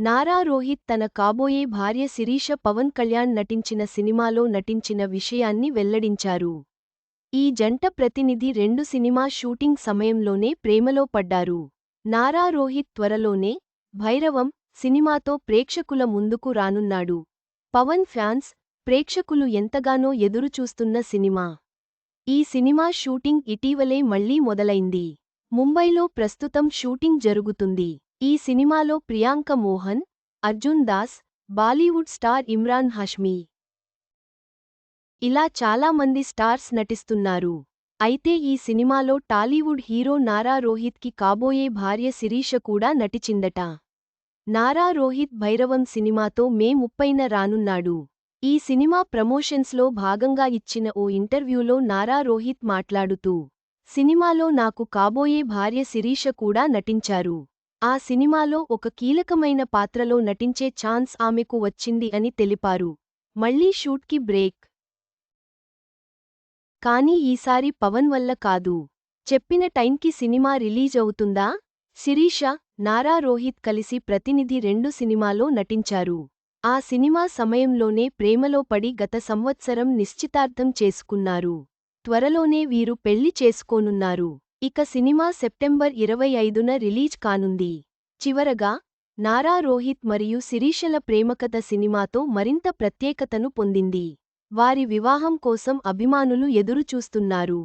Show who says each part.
Speaker 1: నారా రోహిత్ తన కాబోయే భార్య శిరీష పవన్ కళ్యాణ్ నటించిన సినిమాలో నటించిన విషయాన్ని వెల్లడించారు. ఈ జంట ప్రతినిధి రెండు సినిమా షూటింగ్ సమయంలోనే ప్రేమలో పడ్డారు. నారా రోహిత్ త్వరలోనే భైరవం సినిమాతో ప్రేక్షకుల ముందుకు రానున్నాడు. పవన్ ఫ్యాన్స్ ప్రేక్షకులు ఎంతగానో ఎదురుచూస్తున్న సినిమా. ఈ సినిమా షూటింగ్ ఇటీవలే మళ్ళీ మొదలైంది. ముంబైలో ప్రస్తుతం షూటింగ్ జరుగుతుంది. ఈ సినిమాలో ప్రియాంక మోహన్ అర్జున్ దాస్ బాలీవుడ్ స్టార్ ఇమ్రాన్ హష్మీ. ఇలా చాలా మంది స్టార్స్ నటిస్తున్నారు. అయితే ఈ సినిమాలో టాలీవుడ్ హీరో నారా రోహిత్కి కాబోయే భార్య శిరీష కూడా నటిచిందట. నారా రోహిత్ భైరవం సినిమాతో మే ముప్పైన రానున్నాడు. ఈ సినిమా ప్రమోషన్స్లో భాగంగా ఇచ్చిన ఓ ఇంటర్వ్యూలో నారా రోహిత్ మాట్లాడుతూ సినిమాలో నాకు కాబోయే భార్య శిరీష కూడా నటించారు. ఆ సినిమాలో ఒక కీలకమైన పాత్రలో నటించే ఛాన్స్ ఆమెకు వచ్చింది అని తెలిపారు. మళ్ళీ షూట్కి బ్రేక్. కానీ ఈసారి పవన్ వల్ల కాదు. చెప్పిన టైంకి సినిమా రిలీజ్ అవుతుందా? శిరీష నారా రోహిత్ కలిసి ప్రతినిధి రెండు సినిమాలో నటించారు. ఆ సినిమా సమయంలోనే ప్రేమలో పడి గత సంవత్సరం నిశ్చితార్థం చేసుకున్నారు. త్వరలోనే వీరు పెళ్ళి చేసుకోనున్నారు. ఇక సినిమా సెప్టెంబర్ ఇరవై ఐదున రిలీజ్ కానుంది. చివరగా నారా రోహిత్ మరియు శిరీషల ప్రేమకథ సినిమాతో మరింత ప్రత్యేకతను పొందింది. వారి వివాహం కోసం అభిమానులు ఎదురుచూస్తున్నారు.